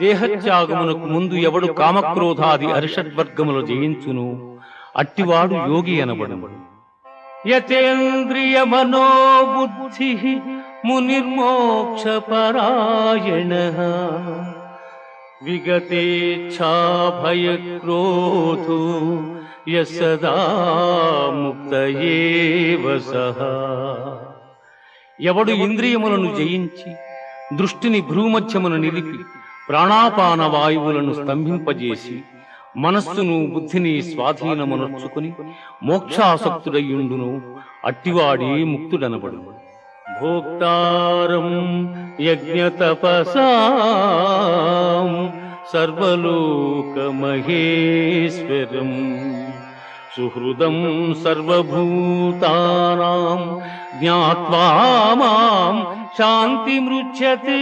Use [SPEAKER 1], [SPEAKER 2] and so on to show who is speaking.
[SPEAKER 1] దేహత్యాగమునకు ముందు ఎవడు కామక్రోధాది అరిషడ్వర్గములు జయించును అట్టివాడు యోగి అనబడు యతేంద్రియ మనోబుద్ధి మునిర్మోక్ష పరాయణ విగతేచ్ఛా భయక్రోధో యసదా ముక్తయేవ సహ. ఎవడు ఇంద్రియములను జయించి దృష్టిని భ్రూమధ్యమును నిలిపి ప్రాణాపాన వాయువులను స్తంభింపజేసి మనస్సును బుద్ధిని స్వాధీనమునర్చుకుని మోక్షాసక్తుడయ్యుండును అట్టివాడే ముక్తుడనబడు. భోక్తారం యజ్ఞతపసాం సర్వలోకమహేశ్వరం. సుహృదం సర్వభూతానాం జ్ఞాత్వా शान्तिमृच्छति